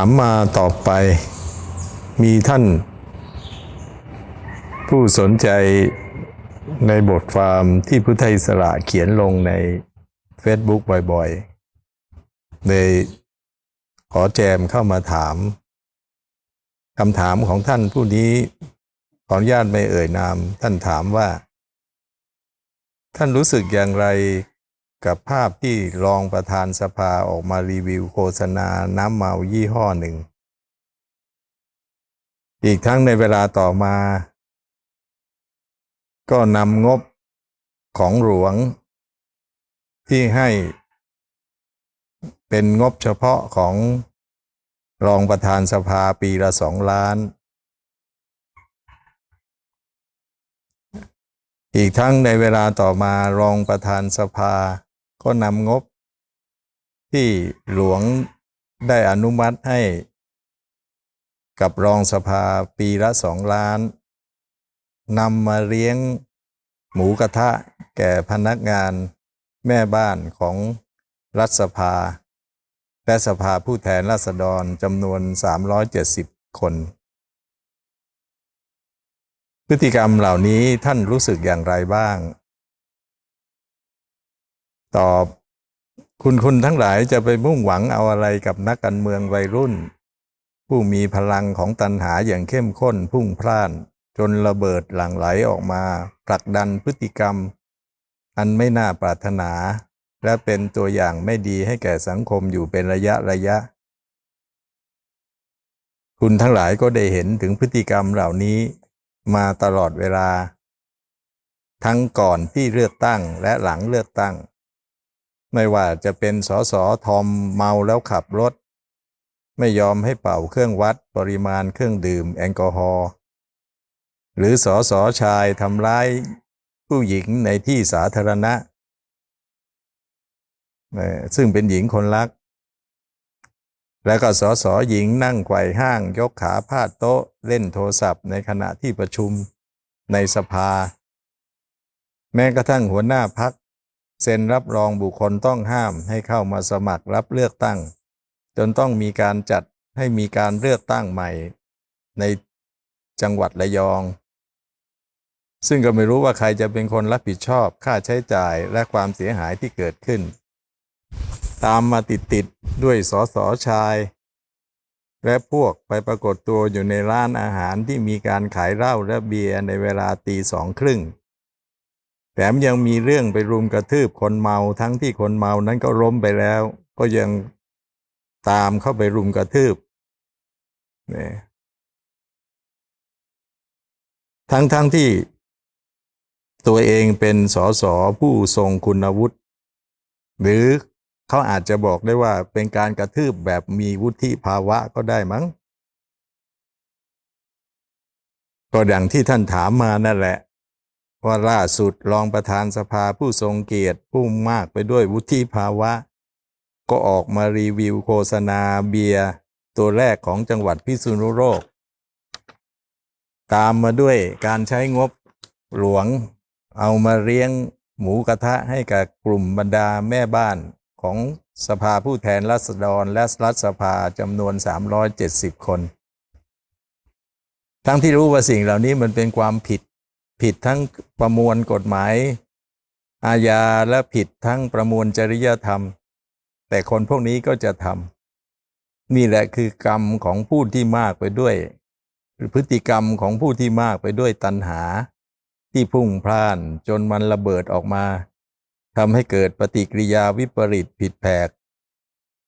ามมาต่อไป มีท่าน ผู้สนใจในบทความที่พุทธอิสระเขียนลงใน Facebook บ่อยๆเลยขอแจมเข้ามาถามคำถามของท่านผู้นี้ขออนุญาตไม่เอ่ยนาม ท่านถามว่า ท่านรู้สึกอย่างไร กับภาพที่รองประธานสภาออกมารีวิวโฆษณาน้ำเมายี่ห้อหนึ่ง อีกทั้งในเวลาต่อมา ก็นำงบของหลวง ที่ให้เป็นงบเฉพาะของรองประธานสภาปีละสองล้าน อีกทั้งในเวลาต่อมารองประธานสภา ก็นำงบที่หลวงได้อนุมัติให้ กับรองสภาปีละสองล้านนำมาเลี้ยงหมูกระทะแก่พนักงานแม่บ้านของรัฐสภา และสภาผู้แทนราษฎรจำนวน 370 คน พฤติกรรมเหล่านี้ท่านรู้สึกอย่างไรบ้าง ตอบ คุณคุณทั้งหลายจะไปมุ่งหวังเอาอะไรกับนักการเมืองวัยรุ่น ผู้มีพลังของตันหาอย่างเข้มข้นพุ่งพล่าน จนระเบิดหลั่งไหลออกมาผลักดันพฤติกรรม อันไม่น่าปรารถนา และเป็นตัวอย่างไม่ดีให้แก่สังคมอยู่เป็นระยะระยะ คุณทั้งหลายก็ได้เห็นถึงพฤติกรรมเหล่านี้มาตลอดเวลา ทั้งก่อนที่เลือกตั้งและหลังเลือกตั้ง ไม่ว่าจะเป็นสสทอมเมาแล้วขับรถ ไม่ยอมให้เป่าเครื่องวัดปริมาณเครื่องดื่มแอลกอฮอล์หรือสอสอชายทำร้ายผู้หญิงในที่สาธารณะ ซึ่งเป็นหญิงคนรัก แล้วก็สอสอหญิงนั่งไขว่ห้าง ยกขาพาดโต๊ะเล่นโทรศัพท์ในขณะที่ประชุมในสภา แม้กระทั่งหัวหน้าพัก เซ็นรับรองบุคคลต้องห้ามให้เข้ามาสมัครรับเลือกตั้ง จนต้องมีการจัดให้มีการเลือกตั้งใหม่ ในจังหวัดระยอง ซึ่งก็ไม่รู้ว่าใครจะเป็นคนรับผิดชอบค่าใช้จ่ายและความเสียหายที่เกิดขึ้น ตามมาติดๆด้วยสอสอชาย และพวกไปปรากฏตัวอยู่ในร้านอาหารที่มีการขายเหล้าและเบียร์ในเวลาตีสองครึ่ง แถมยังมีเรื่องไปรุมกระทืบคนเมาทั้งที่คนเมานั้นก็ล้มไปแล้ว ก็ยังตามเข้าไปรุมกระทืบเนี่ยทั้งทั้งที่ตัวเองเป็นสสผู้ทรงคุณวุฒิหรือเขาอาจจะบอกได้ว่าเป็นการกระทืบแบบมีวุฒิภาวะก็ได้มั้ง ก็ดังที่ท่านถามมานั่นแหละ ว่าล่าสุดรองประธานสภาผู้ทรงเกียรติผู้มากไปด้วยวุฒิภาวะ ก็ออกมารีวิวโฆษณาเบียร์ตัวแรกของจังหวัดพิษณุโลก ตามมาด้วยการใช้งบหลวง เอามาเลี้ยงหมูกระทะให้กับกลุ่มบรรดาแม่บ้านของสภาผู้แทนราษฎรและรัฐสภาจำนวน 370 คน ทั้งที่รู้ว่าสิ่งเหล่านี้มันเป็นความผิด ผิดทั้งประมวลกฎหมาย อาญาและผิดทั้งประมวลจริยธรรม แต่คนพวกนี้ก็จะทำนี่แหละคือกรรมของผู้ที่มากไปด้วย หรือพฤติกรรมของผู้ที่มากไปด้วยตัณหา ที่พุ่งพล่านจนมันระเบิดออกมาทำให้เกิดปฏิกิริยาวิปริตผิดแผก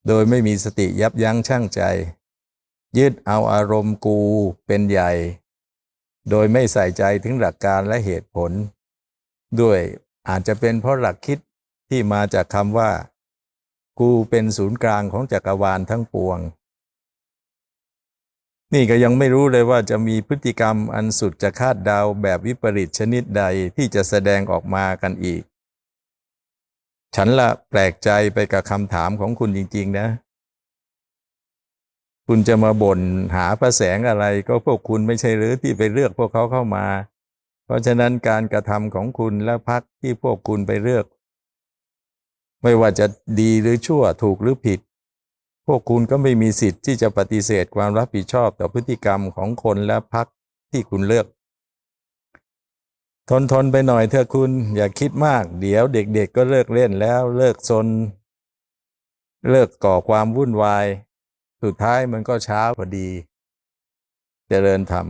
โดยไม่มีสติยับยั้งชั่งใจ ยึดเอาอารมณ์กูเป็นใหญ่ โดยไม่ใส่ใจถึงหลักการและเหตุผล ด้วยอาจจะเป็นเพราะหลักคิดที่มาจากคำว่า กูเป็นศูนย์กลางของจักรวาลทั้งปวง นี่ก็ยังไม่รู้เลยว่าจะมีพฤติกรรมอันสุดจะคาดเดาแบบวิปริตชนิดใดที่จะแสดงออกมากันอีก ฉันละแปลกใจไปกับคำถามของคุณจริง ๆ นะ คุณจะมาบ่นหาพระแสงอะไรก็พวกคุณไม่ใช่หรือที่ไปเลือกพวกเขาเข้ามา เพราะฉะนั้นการกระทำของคุณและพักที่พวกคุณไปเลือก ไม่ว่าจะดีหรือชั่วถูกหรือผิด พวกคุณก็ไม่มีสิทธิ์ที่จะปฏิเสธความรับผิดชอบต่อพฤติกรรมของคนและพรรคที่คุณเลือก ทนทนไปหน่อยเถอะคุณอย่าคิดมาก เดี๋ยวเด็กๆก็เลิกเล่นแล้วเลิกซนเลิกก่อความวุ่นวาย สุดท้ายมันก็เช้าพอดีเจริญธรรม